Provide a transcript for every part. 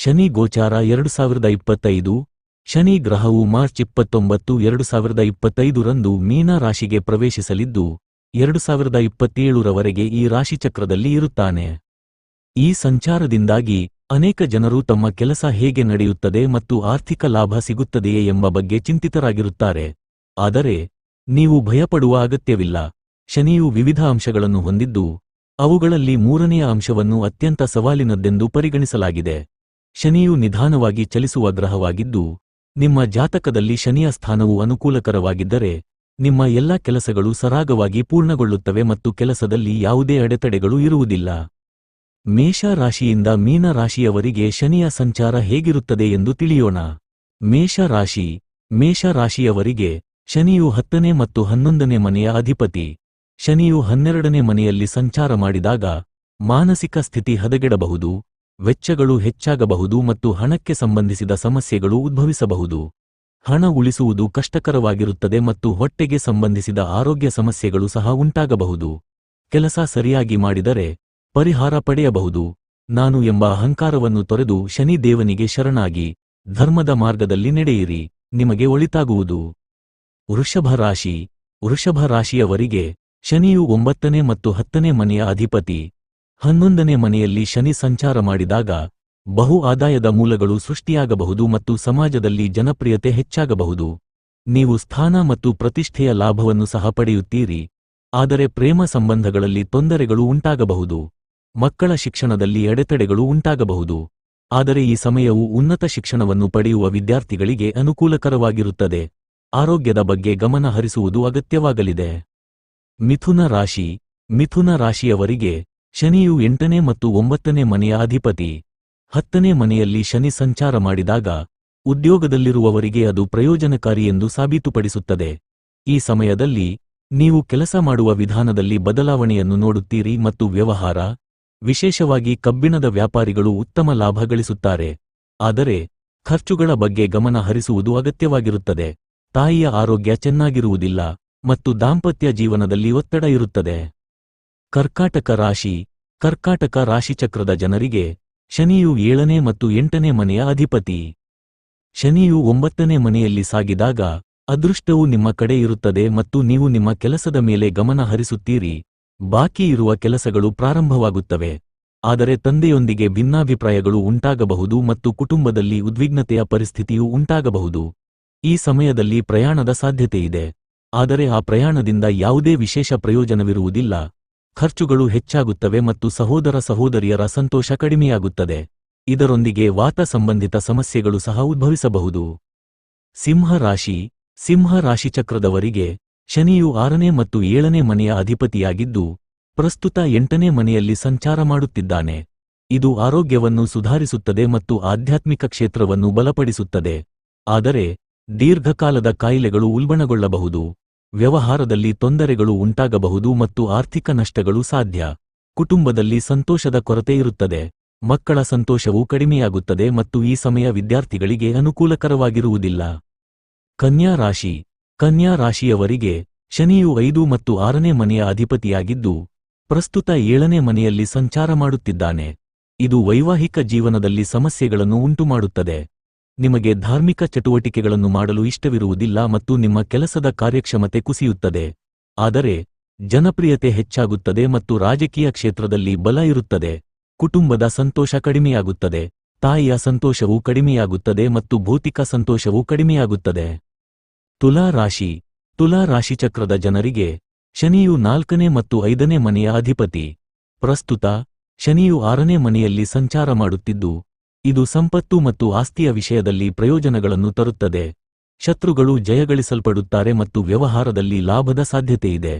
ಶನಿ ಗೋಚಾರ ಎರಡು ಸಾವಿರದ ಇಪ್ಪತ್ತೈದು ಶನಿ ಗ್ರಹವು ಮಾರ್ಚ್ ಇಪ್ಪತ್ತೊಂಬತ್ತು ಎರಡು ಸಾವಿರದ ಇಪ್ಪತ್ತೈದರಂದು ಮೀನ ರಾಶಿಗೆ ಪ್ರವೇಶಿಸಲಿದ್ದು ಎರಡು ಸಾವಿರದ ಇಪ್ಪತ್ತೇಳರವರೆಗೆ ಈ ರಾಶಿಚಕ್ರದಲ್ಲಿ ಇರುತ್ತಾನೆ. ಈ ಸಂಚಾರದಿಂದಾಗಿ ಅನೇಕ ಜನರು ತಮ್ಮ ಕೆಲಸ ಹೇಗೆ ನಡೆಯುತ್ತದೆ ಮತ್ತು ಆರ್ಥಿಕ ಲಾಭ ಸಿಗುತ್ತದೆಯೇ ಎಂಬ ಬಗ್ಗೆ ಚಿಂತಿತರಾಗಿರುತ್ತಾರೆ. ಆದರೆ, ನೀವು ಭಯಪಡುವ ಅಗತ್ಯವಿಲ್ಲ. ಶನಿಯು ವಿವಿಧ ಅಂಶಗಳನ್ನು ಹೊಂದಿದ್ದು, ಅವುಗಳಲ್ಲಿ ಮೂರನೆಯ ಅಂಶವನ್ನು ಅತ್ಯಂತ ಸವಾಲಿನದ್ದೆಂದು ಪರಿಗಣಿಸಲಾಗಿದೆ. ಶನಿಯು ನಿಧಾನವಾಗಿ ಚಲಿಸುವ ಗ್ರಹವಾಗಿದ್ದು, ನಿಮ್ಮ ಜಾತಕದಲ್ಲಿ ಶನಿಯ ಸ್ಥಾನವು ಅನುಕೂಲಕರವಾಗಿದ್ದರೆ, ನಿಮ್ಮ ಎಲ್ಲ ಕೆಲಸಗಳು ಸರಾಗವಾಗಿ ಪೂರ್ಣಗೊಳ್ಳುತ್ತವೆ ಮತ್ತು ಕೆಲಸದಲ್ಲಿ ಯಾವುದೇ ಅಡೆತಡೆಗಳು ಇರುವುದಿಲ್ಲ. ಮೇಷ ರಾಶಿಯಿಂದ ಮೀನ ರಾಶಿಯವರಿಗೆ ಶನಿಯ ಸಂಚಾರ ಹೇಗಿರುತ್ತದೆ ಎಂದು ತಿಳಿಯೋಣ. ಮೇಷ ರಾಶಿ ಮೇಷ ರಾಶಿಯವರಿಗೆ ಶನಿಯು ಹತ್ತನೇ ಮತ್ತು ಹನ್ನೊಂದನೇ ಮನೆಯ ಅಧಿಪತಿ. ಶನಿಯು ಹನ್ನೆರಡನೇ ಮನೆಯಲ್ಲಿ ಸಂಚಾರ ಮಾಡಿದಾಗ ಮಾನಸಿಕ ಸ್ಥಿತಿ ಹದಗೆಡಬಹುದು ವೆಚ್ಚಗಳು ಹೆಚ್ಚಾಗಬಹುದು ಮತ್ತು ಹಣಕ್ಕೆ ಸಂಬಂಧಿಸಿದ ಸಮಸ್ಯೆಗಳು ಉದ್ಭವಿಸಬಹುದು. ಹಣ ಉಳಿಸುವುದು ಕಷ್ಟಕರವಾಗಿರುತ್ತದೆ ಮತ್ತು ಹೊಟ್ಟೆಗೆ ಸಂಬಂಧಿಸಿದ ಆರೋಗ್ಯ ಸಮಸ್ಯೆಗಳು ಸಹ ಉಂಟಾಗಬಹುದು. ಕೆಲಸ ಸರಿಯಾಗಿ ಮಾಡಿದರೆ ಪರಿಹಾರ ಪಡೆಯಬಹುದು. ನಾನು ಎಂಬ ಅಹಂಕಾರವನ್ನು ತೊರೆದು ಶನಿ ದೇವನಿಗೆ ಶರಣಾಗಿ ಧರ್ಮದ ಮಾರ್ಗದಲ್ಲಿ ನಡೆಯಿರಿ, ನಿಮಗೆ ಒಳಿತಾಗುವುದು. ವೃಷಭ ರಾಶಿ. ವೃಷಭ ರಾಶಿಯವರಿಗೆ ಶನಿಯು ಒಂಬತ್ತನೇ ಮತ್ತು ಹತ್ತನೇ ಮನೆಯ ಅಧಿಪತಿ. ಹನ್ನೊಂದನೇ ಮನೆಯಲ್ಲಿ ಶನಿ ಸಂಚಾರ ಮಾಡಿದಾಗ ಬಹು ಆದಾಯದ ಮೂಲಗಳು ಸೃಷ್ಟಿಯಾಗಬಹುದು ಮತ್ತು ಸಮಾಜದಲ್ಲಿ ಜನಪ್ರಿಯತೆ ಹೆಚ್ಚಾಗಬಹುದು. ನೀವು ಸ್ಥಾನ ಮತ್ತು ಪ್ರತಿಷ್ಠೆಯ ಲಾಭವನ್ನು ಸಹ ಪಡೆಯುತ್ತೀರಿ. ಆದರೆ ಪ್ರೇಮ ಸಂಬಂಧಗಳಲ್ಲಿ ತೊಂದರೆಗಳು ಉಂಟಾಗಬಹುದು. ಮಕ್ಕಳ ಶಿಕ್ಷಣದಲ್ಲಿ ಎಡೆತಡೆಗಳು ಉಂಟಾಗಬಹುದು. ಆದರೆ ಈ ಸಮಯವು ಉನ್ನತ ಶಿಕ್ಷಣವನ್ನು ಪಡೆಯುವ ವಿದ್ಯಾರ್ಥಿಗಳಿಗೆ ಅನುಕೂಲಕರವಾಗಿರುತ್ತದೆ. ಆರೋಗ್ಯದ ಬಗ್ಗೆ ಗಮನ ಹರಿಸುವುದು ಅಗತ್ಯವಾಗಲಿದೆ. ಮಿಥುನ ರಾಶಿ. ಮಿಥುನ ರಾಶಿಯವರಿಗೆ ಶನಿಯು ಎಂಟನೇ ಮತ್ತು ಒಂಬತ್ತನೇ ಮನೆಯ ಅಧಿಪತಿ. ಹತ್ತನೇ ಮನೆಯಲ್ಲಿ ಶನಿ ಸಂಚಾರ ಮಾಡಿದಾಗ, ಉದ್ಯೋಗದಲ್ಲಿರುವವರಿಗೆ ಅದು ಪ್ರಯೋಜನಕಾರಿ ಎಂದು ಸಾಬೀತುಪಡಿಸುತ್ತದೆ. ಈ ಸಮಯದಲ್ಲಿ, ನೀವು ಕೆಲಸ ಮಾಡುವ ವಿಧಾನದಲ್ಲಿ ಬದಲಾವಣೆಯನ್ನು ನೋಡುತ್ತೀರಿ ಮತ್ತು ವ್ಯವಹಾರ, ವಿಶೇಷವಾಗಿ ಕಬ್ಬಿಣದ ವ್ಯಾಪಾರಿಗಳು ಉತ್ತಮ ಲಾಭ ಗಳಿಸುತ್ತಾರೆ. ಆದರೆ, ಖರ್ಚುಗಳ ಬಗ್ಗೆ ಗಮನ ಹರಿಸುವುದು ಅಗತ್ಯವಾಗಿರುತ್ತದೆ. ತಾಯಿಯ ಆರೋಗ್ಯ ಚೆನ್ನಾಗಿರುವುದಿಲ್ಲ ಮತ್ತು ದಾಂಪತ್ಯ ಜೀವನದಲ್ಲಿ ಒತ್ತಡ ಇರುತ್ತದೆ. ಕರ್ಕಾಟಕ ರಾಶಿ. ಕರ್ಕಾಟಕ ರಾಶಿಚಕ್ರದ ಜನರಿಗೆ ಶನಿಯು ಏಳನೇ ಮತ್ತು ಎಂಟನೇ ಮನೆಯ ಅಧಿಪತಿ. ಶನಿಯು ಒಂಬತ್ತನೇ ಮನೆಯಲ್ಲಿ ಸಾಗಿದಾಗ ಅದೃಷ್ಟವು ನಿಮ್ಮ ಕಡೆ ಇರುತ್ತದೆ ಮತ್ತು ನೀವು ನಿಮ್ಮ ಕೆಲಸದ ಮೇಲೆ ಗಮನ ಹರಿಸುತ್ತೀರಿ. ಬಾಕಿ ಇರುವ ಕೆಲಸಗಳು ಪ್ರಾರಂಭವಾಗುತ್ತವೆ. ಆದರೆ ತಂದೆಯೊಂದಿಗೆ ಭಿನ್ನಾಭಿಪ್ರಾಯಗಳು ಉಂಟಾಗಬಹುದು ಮತ್ತು ಕುಟುಂಬದಲ್ಲಿ ಉದ್ವಿಗ್ನತೆಯ ಪರಿಸ್ಥಿತಿಯೂ ಉಂಟಾಗಬಹುದು. ಈ ಸಮಯದಲ್ಲಿ ಪ್ರಯಾಣದ ಸಾಧ್ಯತೆಯಿದೆ. ಆದರೆ ಆ ಪ್ರಯಾಣದಿಂದ ಯಾವುದೇ ವಿಶೇಷ ಪ್ರಯೋಜನವಿರುವುದಿಲ್ಲ. ಖರ್ಚುಗಳು ಹೆಚ್ಚಾಗುತ್ತವೆ ಮತ್ತು ಸಹೋದರ ಸಹೋದರಿಯರ ಸಂತೋಷ ಕಡಿಮೆಯಾಗುತ್ತದೆ. ಇದರೊಂದಿಗೆ ವಾತ ಸಂಬಂಧಿತ ಸಮಸ್ಯೆಗಳು ಸಹ ಉದ್ಭವಿಸಬಹುದು. ಸಿಂಹ ರಾಶಿ. ಸಿಂಹ ರಾಶಿಚಕ್ರದವರಿಗೆ ಶನಿಯು ಆರನೇ ಮತ್ತು ಏಳನೇ ಮನೆಯ ಅಧಿಪತಿಯಾಗಿದ್ದು, ಪ್ರಸ್ತುತ ಎಂಟನೇ ಮನೆಯಲ್ಲಿ ಸಂಚಾರ ಮಾಡುತ್ತಿದ್ದಾನೆ. ಇದು ಆರೋಗ್ಯವನ್ನು ಸುಧಾರಿಸುತ್ತದೆ ಮತ್ತು ಆಧ್ಯಾತ್ಮಿಕ ಕ್ಷೇತ್ರವನ್ನು ಬಲಪಡಿಸುತ್ತದೆ. ಆದರೆ, ದೀರ್ಘಕಾಲದ ಕಾಯಿಲೆಗಳು ಉಲ್ಬಣಗೊಳ್ಳಬಹುದು. ವ್ಯವಹಾರದಲ್ಲಿ ತೊಂದರೆಗಳು ಉಂಟಾಗಬಹುದು ಮತ್ತು ಆರ್ಥಿಕ ನಷ್ಟಗಳು ಸಾಧ್ಯ. ಕುಟುಂಬದಲ್ಲಿ ಸಂತೋಷದ ಕೊರತೆ ಇರುತ್ತದೆ. ಮಕ್ಕಳ ಸಂತೋಷವು ಕಡಿಮೆಯಾಗುತ್ತದೆ ಮತ್ತು ಈ ಸಮಯ ವಿದ್ಯಾರ್ಥಿಗಳಿಗೆ ಅನುಕೂಲಕರವಾಗಿರುವುದಿಲ್ಲ. ಕನ್ಯಾ ರಾಶಿ. ಕನ್ಯಾ ರಾಶಿಯವರಿಗೆ ಶನಿಯು ಐದು ಮತ್ತು ಆರನೇ ಮನೆಯ ಅಧಿಪತಿಯಾಗಿದ್ದು, ಪ್ರಸ್ತುತ ಏಳನೇ ಮನೆಯಲ್ಲಿ ಸಂಚಾರ ಮಾಡುತ್ತಿದ್ದಾನೆ. ಇದು ವೈವಾಹಿಕ ಜೀವನದಲ್ಲಿ ಸಮಸ್ಯೆಗಳನ್ನು ಉಂಟುಮಾಡುತ್ತದೆ. ನಿಮಗೆ ಧಾರ್ಮಿಕ ಚಟುವಟಿಕೆಗಳನ್ನು ಮಾಡಲು ಇಷ್ಟವಿರುವುದಿಲ್ಲ ಮತ್ತು ನಿಮ್ಮ ಕೆಲಸದ ಕಾರ್ಯಕ್ಷಮತೆ ಕುಸಿಯುತ್ತದೆ. ಆದರೆ, ಜನಪ್ರಿಯತೆ ಹೆಚ್ಚಾಗುತ್ತದೆ ಮತ್ತು ರಾಜಕೀಯ ಕ್ಷೇತ್ರದಲ್ಲಿ ಬಲ ಇರುತ್ತದೆ. ಕುಟುಂಬದ ಸಂತೋಷ ಕಡಿಮೆಯಾಗುತ್ತದೆ. ತಾಯಿಯ ಸಂತೋಷವು ಕಡಿಮೆಯಾಗುತ್ತದೆ ಮತ್ತು ಭೌತಿಕ ಸಂತೋಷವು ಕಡಿಮೆಯಾಗುತ್ತದೆ. ತುಲಾ ರಾಶಿ. ತುಲಾ ರಾಶಿಚಕ್ರದ ಜನರಿಗೆ ಶನಿಯು ನಾಲ್ಕನೇ ಮತ್ತು ಐದನೇ ಮನೆಯ ಅಧಿಪತಿ. ಪ್ರಸ್ತುತ, ಶನಿಯು ಆರನೇ ಮನೆಯಲ್ಲಿ ಸಂಚಾರ ಮಾಡುತ್ತಿದ್ದು ಇದು ಸಂಪತ್ತು ಮತ್ತು ಆಸ್ತಿಯ ವಿಷಯದಲ್ಲಿ ಪ್ರಯೋಜನಗಳನ್ನು ತರುತ್ತದೆ. ಶತ್ರುಗಳು ಜಯಗಳಿಸಲ್ಪಡುತ್ತಾರೆ ಮತ್ತು ವ್ಯವಹಾರದಲ್ಲಿ ಲಾಭದ ಸಾಧ್ಯತೆಯಿದೆ.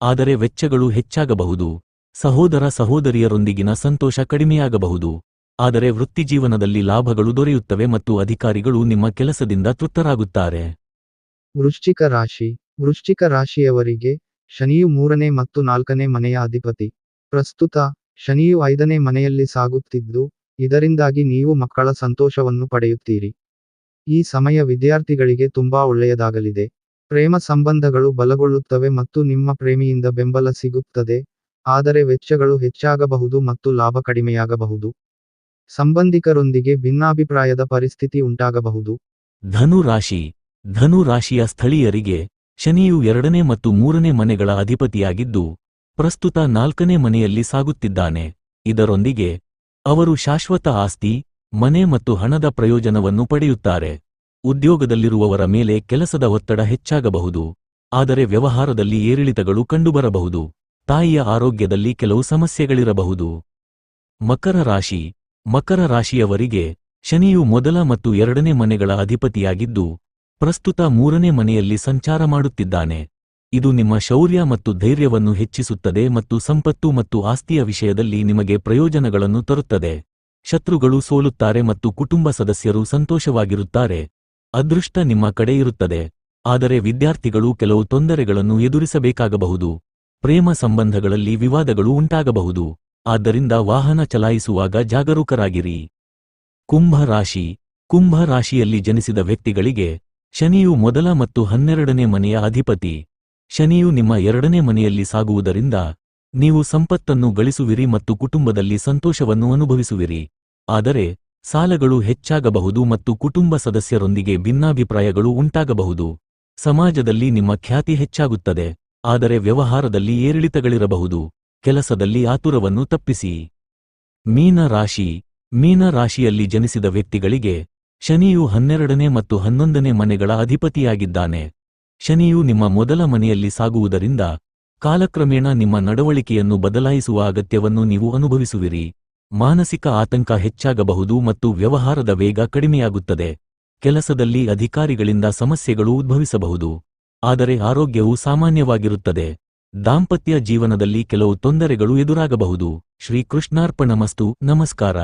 ಆದರೆ ವೆಚ್ಚಗಳು ಹೆಚ್ಚಾಗಬಹುದು. ಸಹೋದರ ಸಹೋದರಿಯರೊಂದಿಗಿನ ಸಂತೋಷ ಕಡಿಮೆಯಾಗಬಹುದು. ಆದರೆ ವೃತ್ತಿಜೀವನದಲ್ಲಿ ಲಾಭಗಳು ದೊರೆಯುತ್ತವೆ ಮತ್ತು ಅಧಿಕಾರಿಗಳು ನಿಮ್ಮ ಕೆಲಸದಿಂದ ತೃಪ್ತರಾಗುತ್ತಾರೆ. ವೃಶ್ಚಿಕ ರಾಶಿ. ವೃಶ್ಚಿಕ ರಾಶಿಯವರಿಗೆ ಶನಿಯು ಮೂರನೇ ಮತ್ತು ನಾಲ್ಕನೇ ಮನೆಯ ಅಧಿಪತಿ. ಪ್ರಸ್ತುತ, ಶನಿಯು ಐದನೇ ಮನೆಯಲ್ಲಿ ಸಾಗುತ್ತಿದ್ದು ಇದರಿಂದಾಗಿ ನೀವು ಮಕ್ಕಳ ಸಂತೋಷವನ್ನು ಪಡೆಯುತ್ತೀರಿ. ಈ ಸಮಯ ವಿದ್ಯಾರ್ಥಿಗಳಿಗೆ ತುಂಬಾ ಒಳ್ಳೆಯದಾಗಲಿದೆ. ಪ್ರೇಮ ಸಂಬಂಧಗಳು ಬಲಗೊಳ್ಳುತ್ತವೆ ಮತ್ತು ನಿಮ್ಮ ಪ್ರೇಮಿಯಿಂದ ಬೆಂಬಲ ಸಿಗುತ್ತದೆ. ಆದರೆ ವೆಚ್ಚಗಳು ಹೆಚ್ಚಾಗಬಹುದು ಮತ್ತು ಲಾಭ ಕಡಿಮೆಯಾಗಬಹುದು. ಸಂಬಂಧಿಕರೊಂದಿಗೆ ಭಿನ್ನಾಭಿಪ್ರಾಯದ ಪರಿಸ್ಥಿತಿ ಉಂಟಾಗಬಹುದು. ಧನುರಾಶಿ. ಧನುರಾಶಿಯ ಧನು ರಾಶಿಯ ಸ್ಥಳೀಯರಿಗೆ ಶನಿಯು ಎರಡನೇ ಮತ್ತು ಮೂರನೇ ಮನೆಗಳ ಅಧಿಪತಿಯಾಗಿದ್ದು, ಪ್ರಸ್ತುತ ನಾಲ್ಕನೇ ಮನೆಯಲ್ಲಿ ಸಾಗುತ್ತಿದ್ದಾನೆ. ಇದರೊಂದಿಗೆ ಅವರು ಶಾಶ್ವತ ಆಸ್ತಿ, ಮನೆ ಮತ್ತು ಹಣದ ಪ್ರಯೋಜನವನ್ನು ಪಡೆಯುತ್ತಾರೆ. ಉದ್ಯೋಗದಲ್ಲಿರುವವರ ಮೇಲೆ ಕೆಲಸದ ಒತ್ತಡ ಹೆಚ್ಚಾಗಬಹುದು. ಆದರೆ ವ್ಯವಹಾರದಲ್ಲಿ ಏರಿಳಿತಗಳು ಕಂಡುಬರಬಹುದು. ತಾಯಿಯ ಆರೋಗ್ಯದಲ್ಲಿ ಕೆಲವು ಸಮಸ್ಯೆಗಳಿರಬಹುದು. ಮಕರ ರಾಶಿ. ಮಕರ ರಾಶಿಯವರಿಗೆ ಶನಿಯು ಮೊದಲ ಮತ್ತು ಎರಡನೇ ಮನೆಗಳ ಅಧಿಪತಿಯಾಗಿದ್ದು, ಪ್ರಸ್ತುತ ಮೂರನೇ ಮನೆಯಲ್ಲಿ ಸಂಚಾರ ಮಾಡುತ್ತಿದ್ದಾನೆ. ಇದು ನಿಮ್ಮ ಶೌರ್ಯ ಮತ್ತು ಧೈರ್ಯವನ್ನು ಹೆಚ್ಚಿಸುತ್ತದೆ ಮತ್ತು ಸಂಪತ್ತು ಮತ್ತು ಆಸ್ತಿಯ ವಿಷಯದಲ್ಲಿ ನಿಮಗೆ ಪ್ರಯೋಜನಗಳನ್ನು ತರುತ್ತದೆ. ಶತ್ರುಗಳು ಸೋಲುತ್ತಾರೆ ಮತ್ತು ಕುಟುಂಬ ಸದಸ್ಯರು ಸಂತೋಷವಾಗಿರುತ್ತಾರೆ. ಅದೃಷ್ಟ ನಿಮ್ಮ ಕಡೆ ಇರುತ್ತದೆ. ಆದರೆ ವಿದ್ಯಾರ್ಥಿಗಳು ಕೆಲವು ತೊಂದರೆಗಳನ್ನು ಎದುರಿಸಬೇಕಾಗಬಹುದು. ಪ್ರೇಮ ಸಂಬಂಧಗಳಲ್ಲಿ ವಿವಾದಗಳು ಉಂಟಾಗಬಹುದು. ಆದ್ದರಿಂದ ವಾಹನ ಚಲಾಯಿಸುವಾಗ ಜಾಗರೂಕರಾಗಿರಿ. ಕುಂಭ ರಾಶಿ. ಕುಂಭ ರಾಶಿಯಲ್ಲಿ ಜನಿಸಿದ ವ್ಯಕ್ತಿಗಳಿಗೆ ಶನಿಯು ಮೊದಲ ಮತ್ತು ಹನ್ನೆರಡನೇ ಮನೆಯ ಅಧಿಪತಿ. ಶನಿಯು ನಿಮ್ಮ ಎರಡನೇ ಮನೆಯಲ್ಲಿ ಸಾಗುವುದರಿಂದ ನೀವು ಸಂಪತ್ತನ್ನು ಗಳಿಸುವಿರಿ ಮತ್ತು ಕುಟುಂಬದಲ್ಲಿ ಸಂತೋಷವನ್ನು ಅನುಭವಿಸುವಿರಿ. ಆದರೆ ಸಾಲಗಳು ಹೆಚ್ಚಾಗಬಹುದು ಮತ್ತು ಕುಟುಂಬ ಸದಸ್ಯರೊಂದಿಗೆ ಭಿನ್ನಾಭಿಪ್ರಾಯಗಳು ಉಂಟಾಗಬಹುದು. ಸಮಾಜದಲ್ಲಿ ನಿಮ್ಮ ಖ್ಯಾತಿ ಹೆಚ್ಚಾಗುತ್ತದೆ. ಆದರೆ ವ್ಯವಹಾರದಲ್ಲಿ ಏರಿಳಿತಗಳಿರಬಹುದು. ಕೆಲಸದಲ್ಲಿ ಆತುರವನ್ನು ತಪ್ಪಿಸಿ. ಮೀನ ರಾಶಿ. ಮೀನ ರಾಶಿಯಲ್ಲಿ ಜನಿಸಿದ ವ್ಯಕ್ತಿಗಳಿಗೆ ಶನಿಯು ಹನ್ನೆರಡನೇ ಮತ್ತು ಹನ್ನೊಂದನೇ ಮನೆಗಳ ಅಧಿಪತಿಯಾಗಿದ್ದಾನೆ. ಶನಿಯು ನಿಮ್ಮ ಮೊದಲ ಮನೆಯಲ್ಲಿ ಸಾಗುವುದರಿಂದ ಕಾಲಕ್ರಮೇಣ ನಿಮ್ಮ ನಡವಳಿಕೆಯನ್ನು ಬದಲಾಯಿಸುವ ಅಗತ್ಯವನ್ನು ನೀವು ಅನುಭವಿಸುವಿರಿ. ಮಾನಸಿಕ ಆತಂಕ ಹೆಚ್ಚಾಗಬಹುದು ಮತ್ತು ವ್ಯವಹಾರದ ವೇಗ ಕಡಿಮೆಯಾಗುತ್ತದೆ. ಕೆಲಸದಲ್ಲಿ ಅಧಿಕಾರಿಗಳಿಂದ ಸಮಸ್ಯೆಗಳು ಉದ್ಭವಿಸಬಹುದು. ಆದರೆ ಆರೋಗ್ಯವು ಸಾಮಾನ್ಯವಾಗಿರುತ್ತದೆ. ದಾಂಪತ್ಯ ಜೀವನದಲ್ಲಿ ಕೆಲವು ತೊಂದರೆಗಳು ಎದುರಾಗಬಹುದು. ಶ್ರೀಕೃಷ್ಣಾರ್ಪಣಮಸ್ತು. ನಮಸ್ಕಾರ.